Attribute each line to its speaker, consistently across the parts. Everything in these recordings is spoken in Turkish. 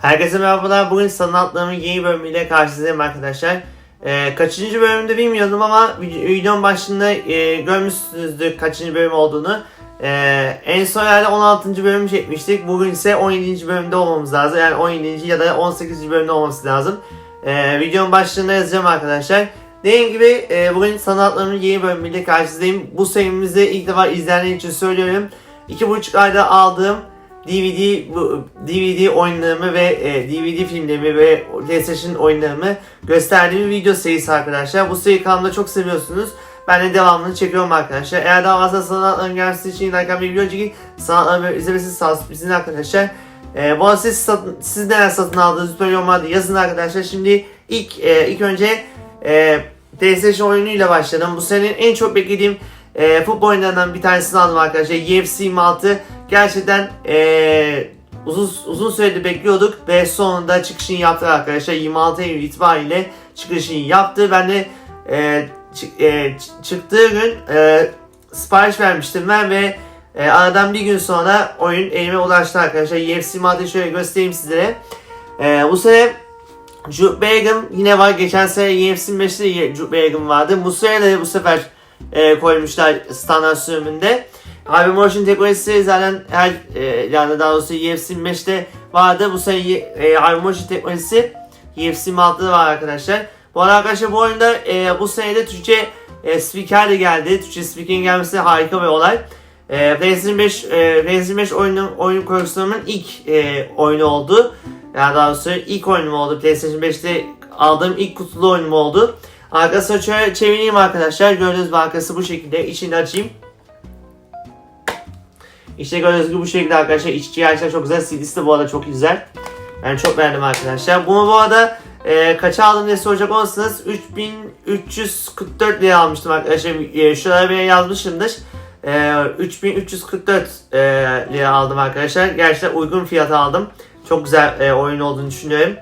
Speaker 1: Herkese merhabalar. Bugün sanatlarımın yeni bölümüyle karşınızdayım arkadaşlar. Ee, kaçıncı bölümde bilmiyordum ama vid- videonun başında e, görmüşsünüzdür kaçıncı bölüm olduğunu. Ee, en son herhalde 16. bölüm çekmiştik. Bugün ise 17. bölümde olmamız lazım. Yani 17. ya da 18. bölümde olması lazım. Ee, videonun başlığında yazacağım arkadaşlar. Dediğim gibi e, bugün sanatlarımın yeni bölümüyle karşınızdayım. Bu serimizi ilk defa izleyenler için söylüyorum. 2,5 ayda aldığım DVD DVD oyunlarımı ve e, DVD filmlerimi ve PlayStation oyunlarımı gösterdiğim video serisi arkadaşlar. Bu seri kanalımda çok seviyorsunuz. Ben de devamını çekiyorum arkadaşlar. Eğer daha fazla sanatların gelmesi için like bir video çekin. Sanatları izlemesi sağ bizim arkadaşlar. E, bu arada siz, satın, siz neler satın aldığınızı lütfen yorumlarda yazın arkadaşlar. Şimdi ilk e, ilk önce e, PlayStation oyunuyla başladım. Bu senin en çok beklediğim e, futbol oyunlarından bir tanesini aldım arkadaşlar. UFC 26 gerçekten e, uzun uzun süredir bekliyorduk ve sonunda çıkışını yaptı arkadaşlar. 26 Eylül itibariyle çıkışını yaptı. Ben de e, e, çıktığı gün e, sipariş vermiştim ben ve e, aradan bir gün sonra oyun elime ulaştı arkadaşlar. UFC 26'yı şöyle göstereyim sizlere. E, bu sene Jude Bellingham yine var. Geçen sene UFC 5'te Jude Bellingham vardı. De bu sefer e, koymuşlar standart sürümünde. Harvey Motion teknolojisi zaten her e, yani daha doğrusu UFC 5'te vardı. Bu sene e, Harvey Motion teknolojisi UFC 6'da var arkadaşlar. Bu arada arkadaşlar bu oyunda e, bu senede Türkçe e, spiker de geldi. Türkçe spiker'in gelmesi harika bir olay. E, PlayStation 5, e, PlayStation 5 oyunun, oyun koleksiyonumun ilk e, oyunu oldu. Yani daha doğrusu ilk oyunum oldu. PlayStation 5'te aldığım ilk kutulu oyunum oldu. Arkasını şöyle çevireyim arkadaşlar. Gördüğünüz gibi arkası bu şekilde. İçini açayım. İşte gördüğünüz gibi bu şekilde arkadaşlar. İç içi gerçekten çok güzel. CD'si de bu arada çok güzel. Ben çok beğendim arkadaşlar. Bunu bu arada e, kaça aldım diye soracak olursanız 3344 liraya almıştım arkadaşlar. E, şuraya bir yazmışımdır. E, 3344 e, liraya aldım arkadaşlar. Gerçekten uygun fiyata aldım. Çok güzel e, oyun olduğunu düşünüyorum.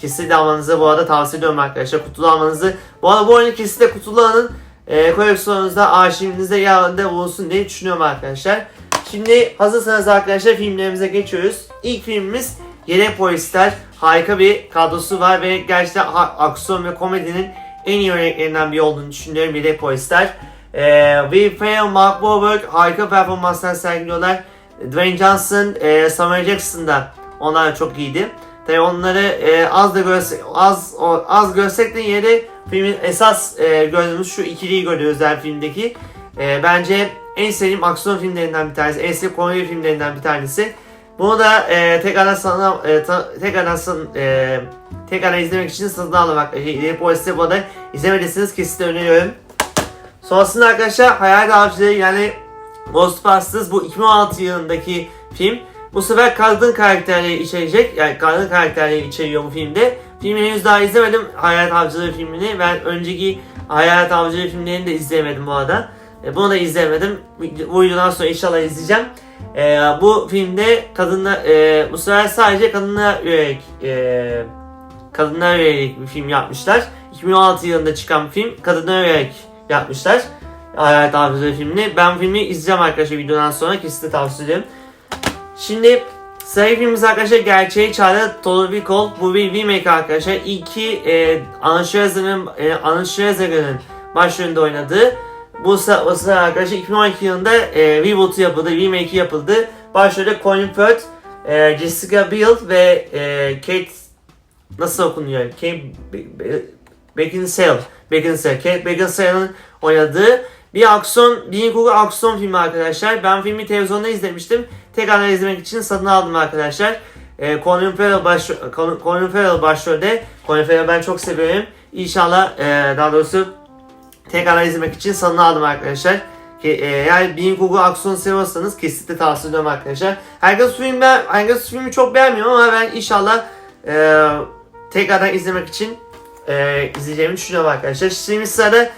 Speaker 1: Kesinlikle almanızı bu arada tavsiye ediyorum arkadaşlar. Kutulu almanızı. Bu arada bu oyunu kesinlikle kutulu alın. E, koleksiyonunuzda arşivinizde yerinde bulunsun diye düşünüyorum arkadaşlar. Şimdi hazırsanız arkadaşlar filmlerimize geçiyoruz. İlk filmimiz Yedek Polisler. Harika bir kadrosu var ve gerçekten aksiyon ve komedinin en iyi örneklerinden biri olduğunu düşünüyorum Yedek Polisler. Ee, Will Ferrell, Mark Wahlberg harika performanslar sergiliyorlar. Dwayne Johnson, e, Samuel Jackson da onlar çok iyiydi. Tabii onları e, az da görsek, az o- az görsek de de filmin esas e, gördüğümüz şu ikiliyi görüyoruz her filmdeki. E, bence en sevdiğim aksiyon filmlerinden bir tanesi, en sevdiğim komedi filmlerinden bir tanesi. Bunu da e, tekrardan sana e, ta, tekrardan san- e, tekrardan izlemek için satın almak. E, İleri Polis'i bu arada izlemediyseniz kesinlikle öneriyorum. Sonrasında arkadaşlar Hayal Avcıları yani Ghostbusters bu 2016 yılındaki film. Bu sefer kadın karakterleri içerecek. Yani kadın karakterleri içeriyor bu filmde. Filmi henüz daha izlemedim. Hayalet Avcıları filmini. Ben önceki Hayalet Avcıları filmlerini de izleyemedim bu arada. E, bunu da izlemedim. Bu videodan sonra inşallah izleyeceğim. E, bu filmde kadınlar, e, bu sefer sadece kadınlara yönelik, e, kadınlara yönelik bir film yapmışlar. 2016 yılında çıkan film. Kadınlara yönelik yapmışlar. Hayalet Avcıları filmini. Ben filmi izleyeceğim arkadaşlar videodan sonra. Kesinlikle tavsiye ederim. Şimdi Sıradaki filmimiz arkadaşlar Gerçeği Çağrı Total Recall. Bu bir remake arkadaşlar. İlki e, Arnold Schwarzenegger'ın e, başrolünde oynadığı. Bu sı- bu sıra arkadaşlar 2012 yılında e, reboot'u yapıldı, remake'i yapıldı. Başrolde Colin Firth, e, Jessica Biel ve e, Kate nasıl okunuyor? Kate Be- Be- Beckinsale. Beckinsale. Kate Beckinsale'ın oynadığı bir aksiyon, bilim kurgu aksiyon filmi arkadaşlar. Ben filmi televizyonda izlemiştim. Tekrar izlemek için satın aldım arkadaşlar. E, Colin Farrell, baş, Colin, Colin Farrell başrolde. Colin Farrell ben çok seviyorum. İnşallah e, daha doğrusu tekrar izlemek için satın aldım arkadaşlar. Eğer bilim kurgu aksiyon seviyorsanız kesinlikle tavsiye ediyorum arkadaşlar. Herkes filmi, ben, herkes filmi çok beğenmiyor ama ben inşallah e, tekrardan izlemek için e, izleyeceğimi düşünüyorum arkadaşlar. Şimdi sırada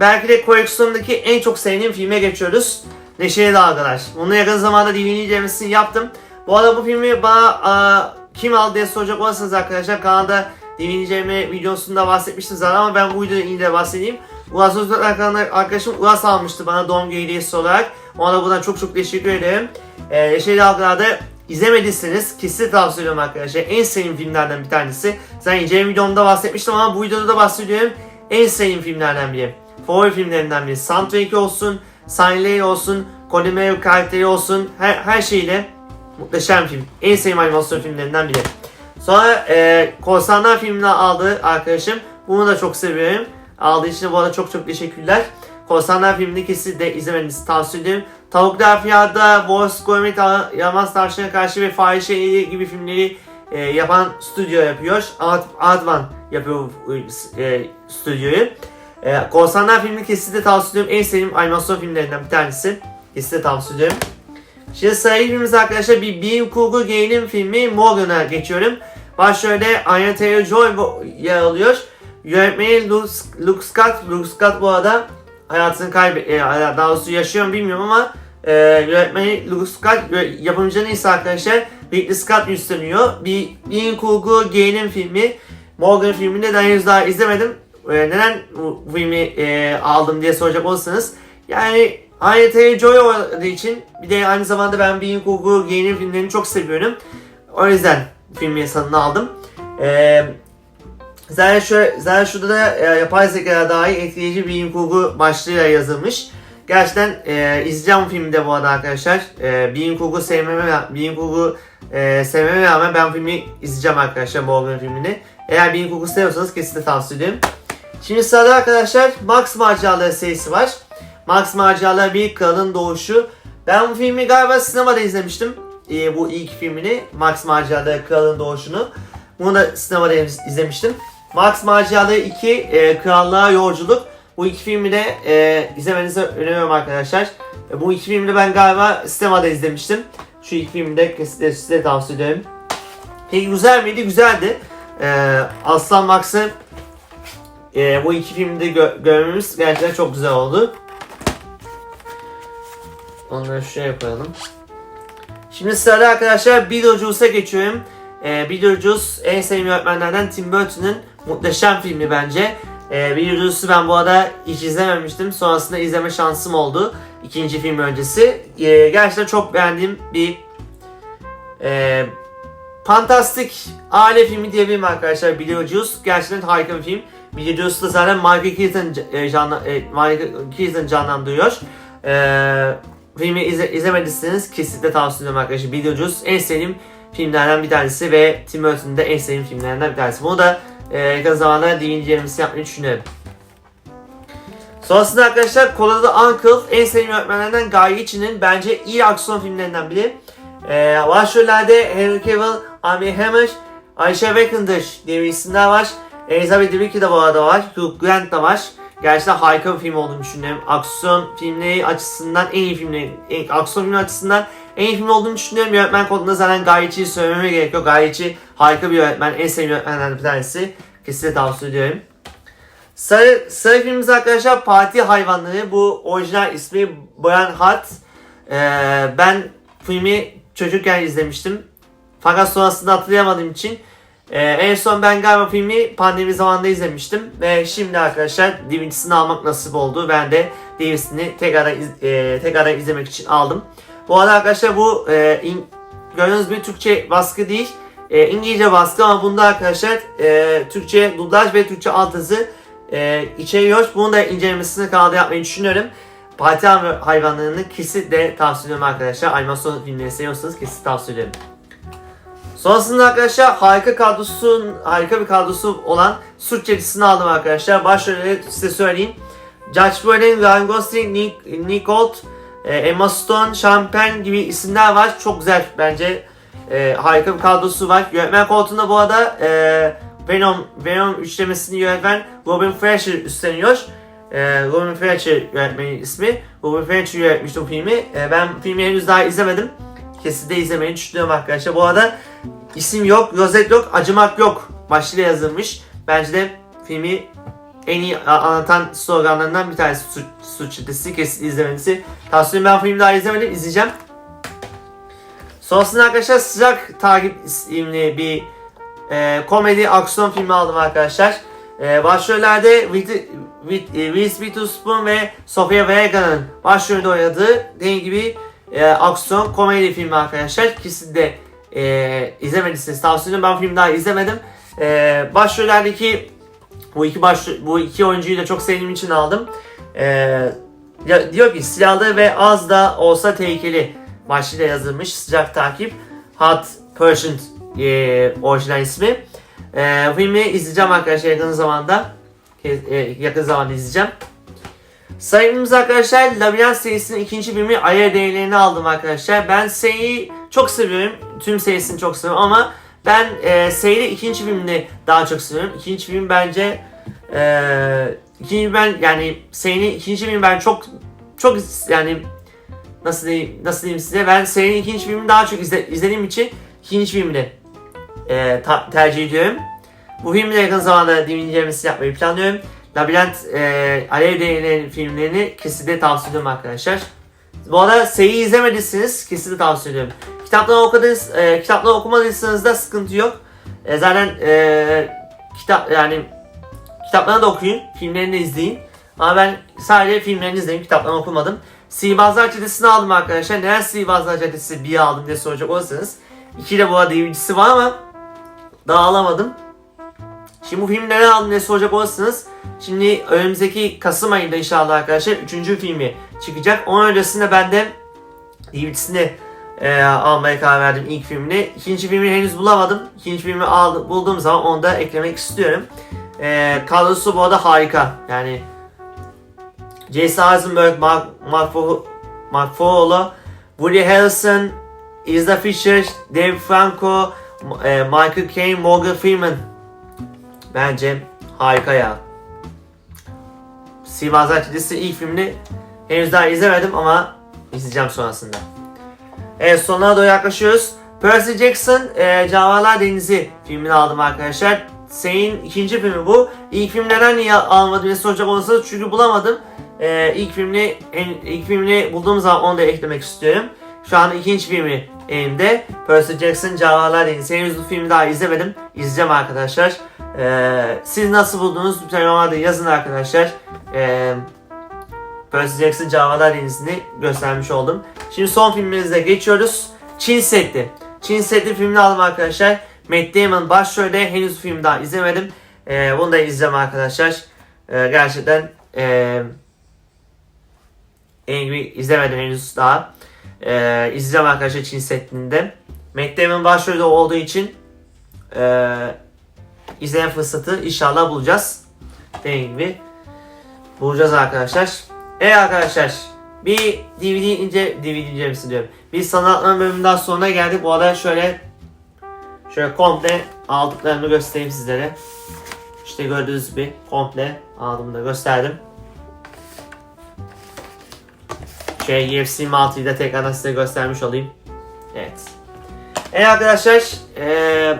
Speaker 1: belki de koleksiyonumdaki en çok sevdiğim filme geçiyoruz. Neşeli Dalgalar. Bunu yakın zamanda DVD incelemesini yaptım. Bu arada bu filmi bana aa, kim aldı diye soracak olursanız arkadaşlar kanalda dinleyeceğime videosunda bahsetmiştim zaten ama ben bu videoda yine de bahsedeyim. Uaz Özgür arkadaşım Uaz almıştı bana doğum günü hediyesi olarak. Ona da buradan çok çok teşekkür ederim. Ee, Yeşil Dalgalar'da izlemediyseniz kesin tavsiye ediyorum arkadaşlar. En sevdiğim filmlerden bir tanesi. Zaten inceleme videomda bahsetmiştim ama bu videoda da bahsediyorum. En sevdiğim filmlerden biri. Favori filmlerinden biri. Soundtrack'i olsun, sahneleri olsun, Colin karakteri olsun, her, her şeyle muhteşem film. En sevdiğim animasyon filmlerinden biri. Sonra e, Korsanlar filmini aldı arkadaşım. Bunu da çok seviyorum. Aldığı için bu arada çok çok teşekkürler. Korsanlar filmini kesinlikle izlemenizi tavsiye ederim. Tavuklar Fiyat'ta Wars Gourmet Yaman Tavşan'a karşı ve Fahişe gibi filmleri e, yapan stüdyo yapıyor. Artman yapıyor e, stüdyoyu. E, Korsanlar filmini kesinlikle tavsiye ediyorum. En sevdiğim animasyon filmlerinden bir tanesi. Kesinlikle tavsiye ediyorum. Şimdi sırayı filmimiz arkadaşlar bir bilim kurgu gerilim filmi Morgan'a geçiyorum. Başrolde Anya Taylor-Joy yer alıyor. Yönetmeni Luke, Scott. Luke Scott bu arada hayatını kaybet, e, daha doğrusu yaşıyor mu bilmiyorum ama e, yönetmeni Luke Scott, yapımcının ise arkadaşlar Ridley Scott üstleniyor. Bir bilim kurgu gerilim filmi. Morgan filmini de henüz daha izlemedim. E, neden bu filmi e, aldım diye soracak olursanız. Yani Anya Taylor-Joy olduğu için bir de aynı zamanda ben bilim kurgu gerilim filmlerini çok seviyorum. O yüzden filmi sanını aldım. Eee Zaten, şöyle, zaten şurada da e, yapay zeka dahi etkileyici bilim kurgu başlığıyla yazılmış. Gerçekten e, izleyeceğim bu filmi de bu arada arkadaşlar. E, bilim kurgu sevmeme, bilim kurgu e, sevmeme rağmen ben filmi izleyeceğim arkadaşlar Morgan filmini. Eğer bilim kurgu seviyorsanız kesinlikle tavsiye ederim. Şimdi sırada arkadaşlar Max Maceraları serisi var. Max Maceraları bir kralın doğuşu. Ben bu filmi galiba sinemada izlemiştim. E, bu ilk filmini Max Maceraları kralın doğuşunu. Bunu da sinemada izlemiştim. Max Maceraları 2 e, Krallığa Yolculuk. Bu iki filmi de e, izlemenizi öneriyorum arkadaşlar. E, bu iki filmi de ben galiba sinemada izlemiştim. Şu iki filmi de size, size tavsiye ederim. Peki güzel miydi? Güzeldi. E, Aslan Max'ı e, bu iki filmde gö görmemiz gerçekten çok güzel oldu. Onları şuraya koyalım. Şimdi sırada arkadaşlar Beetlejuice'a geçiyorum. E, Beetlejuice en sevdiğim öğretmenlerden Tim Burton'ın muhteşem filmi bence. E, Beetlejuice'u ben bu arada hiç izlememiştim. Sonrasında izleme şansım oldu. ikinci film öncesi. E, gerçekten çok beğendiğim bir e, fantastik aile filmi diyebilirim arkadaşlar. Beetlejuice gerçekten harika bir film. Beetlejuice'da zaten Michael Keaton, e, canla, e, Michael Keaton canlandırıyor. E, filmi izle, izlemediyseniz kesinlikle tavsiye ediyorum arkadaşlar. Beetlejuice en sevdiğim filmlerden bir tanesi ve Tim Burton'un da en sevdiğim filmlerinden bir tanesi. Bunu da e, yakın zamanda incelemesi yapmayı düşünüyorum. Sonrasında arkadaşlar Colorado Uncle en sevdiğim öğretmenlerden Guy Ritchie'nin bence iyi aksiyon filmlerinden biri. E, başrollerde Henry Cavill, Amy Hammer, Ayşe Wickander diye bir isimler var. Elizabeth Debicki de bu arada var. Hugh Grant da var. Gerçekten harika bir film olduğunu düşünüyorum. Aksiyon filmleri açısından en iyi filmleri, en, aksiyon filmleri açısından en iyi film olduğunu düşünüyorum. Yönetmen konusunda zaten Guy Ritchie'yi söylememe gerek yok. Guy Ritchie harika bir yönetmen. En sevdiğim yönetmenlerden bir tanesi. Kesinlikle tavsiye ediyorum. Sarı, sarı filmimiz arkadaşlar Parti Hayvanları. Bu orijinal ismi Brian Hart. Ee, ben filmi çocukken izlemiştim. Fakat sonrasında hatırlayamadığım için ee, en son ben galiba filmi pandemi zamanında izlemiştim ve şimdi arkadaşlar DVD'sini almak nasip oldu. Ben de DVD'sini tekrar e, tekrar izlemek için aldım. Bu arada arkadaşlar bu e, in, gördüğünüz bir Türkçe baskı değil. E, İngilizce baskı ama bunda arkadaşlar e, Türkçe dublaj ve Türkçe altyazı e, içeriyor. Bunu da incelemesini kanalda yapmayı düşünüyorum. Parti hayvanlarını kesinlikle tavsiye ediyorum arkadaşlar. Animasyon filmleri seviyorsanız kesin tavsiye ederim. Sonrasında arkadaşlar harika kadrosu, harika bir kadrosu olan Suç Çetesi'ni aldım arkadaşlar. Başrolleri size söyleyeyim. Judge Brolin, Ryan Gosling, Nick, Nick Holt, e, Emma Stone, Penn gibi isimler var. Çok güzel bence. E, harika bir kadrosu var. Yönetmen koltuğunda bu arada e, Venom, Venom üçlemesini yönetmen Robin Fletcher üstleniyor. E, Robin Fletcher yönetmenin ismi. Robin Fletcher yönetmişti bu filmi. E, ben filmi henüz daha izlemedim. Kesinlikle izlemeyi düşünüyorum arkadaşlar. Bu arada isim yok, rozet yok, acımak yok başlığıyla yazılmış. Bence de filmi en iyi anlatan sloganlarından bir tanesi suç, suç çetesi kesin izlemenizi tavsiye Ben filmi daha izlemedim, izleyeceğim. Sonrasında arkadaşlar sıcak takip isimli bir e, komedi aksiyon filmi aldım arkadaşlar. E, başrollerde Reese Witherspoon ve Sofia Vergara'nın başrolde oynadığı dediğim gibi e, aksiyon komedi filmi arkadaşlar. İkisini de e, izlemediyseniz tavsiye ediyorum. Ben filmi daha izlemedim. E, başrollerdeki bu iki baş bu iki oyuncuyu da çok sevdiğim için aldım. E, ya, diyor ki silahlı ve az da olsa tehlikeli başlığıyla yazılmış sıcak takip. Hot Percent e, orijinal ismi. E, filmi izleyeceğim arkadaşlar yakın zamanda. E, yakın zamanda izleyeceğim. Sayımız arkadaşlar Labirent serisinin ikinci filmi Ay'a değerlerini aldım arkadaşlar. Ben seriyi çok seviyorum. Tüm serisini çok seviyorum ama ben e, serinin ikinci filmini daha çok seviyorum. İkinci film bence e, ikinci ben yani serinin ikinci filmi ben çok çok yani nasıl diyeyim, nasıl diyeyim size ben serinin ikinci filmini daha çok izle, izlediğim için ikinci filmini e, ta- tercih ediyorum. Bu filmi de yakın zamanda dinleyeceğimizi yapmayı planlıyorum. Labirent e, Alev Değneği'nin filmlerini kesinlikle tavsiye ediyorum arkadaşlar. Bu arada seriyi izlemediyseniz kesinlikle tavsiye ediyorum. Kitapları okuduysanız, e, kitapları okumadıysanız da sıkıntı yok. E, zaten e, kitap yani kitaplarını da okuyun, filmlerini izleyin. Ama ben sadece filmlerini izledim, kitaplarını okumadım. Sihirbazlar Caddesi'ni aldım arkadaşlar. Neden Sihirbazlar Caddesi 1'i aldım diye soracak olursanız. 2 de bu arada DVD'si var ama daha alamadım. Şimdi bu aldım diye soracak olursanız Şimdi önümüzdeki Kasım ayında inşallah arkadaşlar 3. filmi çıkacak. Onun öncesinde ben de DVD'sini e, almaya karar verdim ilk filmini. İkinci filmini henüz bulamadım. İkinci filmi aldım, bulduğum zaman onu da eklemek istiyorum. E, kadrosu bu arada harika. Yani Jason Eisenberg, Mark, Mark, Mark Fowler, Woody Harrelson, Isla Fisher, Dave Franco, e, Michael Caine, Morgan Freeman. Bence harika ya. Sihirbazlar Caddesi ilk filmini henüz daha izlemedim ama izleyeceğim sonrasında. Evet sonuna doğru yaklaşıyoruz. Percy Jackson e, Canavarlar Denizi filmini aldım arkadaşlar. Senin ikinci filmi bu. İlk film neden niye almadım diye soracak olursanız çünkü bulamadım. E, ilk filmini en, ilk filmini bulduğum zaman onu da eklemek istiyorum. Şu an ikinci filmi elimde. Percy Jackson Canavarlar Denizi. Henüz bu filmi daha izlemedim. İzleyeceğim arkadaşlar. E, siz nasıl buldunuz? Lütfen yorumlarda yazın arkadaşlar. E, Percy Jackson Canavarlar Denizi'ni göstermiş oldum. Şimdi son filmimize geçiyoruz. Çin Seddi. Çin Seddi filmini aldım arkadaşlar. Matt Damon başrolde. Henüz film daha izlemedim. Ee, bunu da izleyeceğim arkadaşlar. Ee, gerçekten ee, izlemedim henüz daha. Ee, izleyeceğim arkadaşlar Çin Seddi'ni de. Matt Damon başrolde olduğu için ee, izleme fırsatı inşallah bulacağız. Dediğim gibi bulacağız arkadaşlar. Evet arkadaşlar bir DVD ince DVD incelemesi diyorum. Bir sanatlar bölümünden sonra geldik. Bu arada şöyle şöyle komple aldıklarımı göstereyim sizlere. İşte gördüğünüz gibi komple aldığımı da gösterdim. Şey UFC 26'yı da tekrardan size göstermiş olayım. Evet. Evet arkadaşlar eee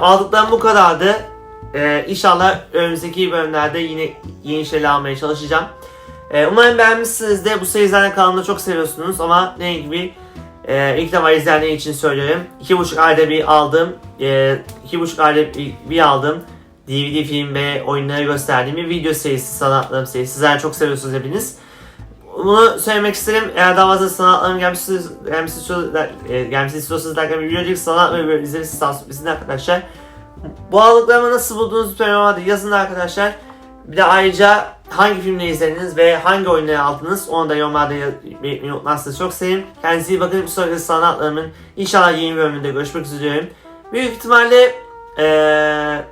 Speaker 1: aldıklarım bu kadardı. Ee, inşallah önümüzdeki bölümlerde yine yeni şeyler almaya çalışacağım. Ee, umarım beğenmişsiniz de bu seri zaten kanalımda çok seviyorsunuz ama ne gibi e, ilk defa izleyenler için söylüyorum. 2,5 ayda bir aldığım, e, 2,5 ayda bir, bir aldığım DVD film ve oyunları gösterdiğim bir video serisi, sanatlarım serisi. Sizler çok seviyorsunuz hepiniz. Bunu söylemek isterim. Eğer daha fazla sanatlarım gelmesi, istiyorsanız- e, gelmesini istiyorsanız derken bir videocuk sanat ve böyle izlemesi tavsiye arkadaşlar. Bu aldıklarımı nasıl lütfen yorumlarda yazın arkadaşlar. Bir de ayrıca hangi filmleri izlediniz ve hangi oyunları aldınız onu da yorumlarda belirtmeyi unutmazsanız çok sevinirim. Kendinize iyi bakın. Bir sonraki sanatlarımın inşallah yeni bölümünde görüşmek üzere. Büyük ihtimalle eee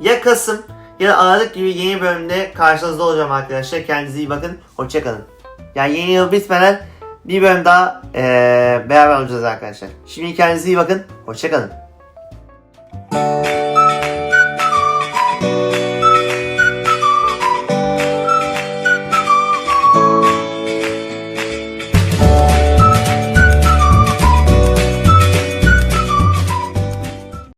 Speaker 1: ya Kasım ya da Aralık gibi yeni bölümde karşınızda olacağım arkadaşlar. Kendinize iyi bakın. Hoşçakalın. Yani yeni yıl bitmeden bir bölüm daha eee beraber olacağız arkadaşlar. Şimdi kendinize iyi bakın. Hoşçakalın.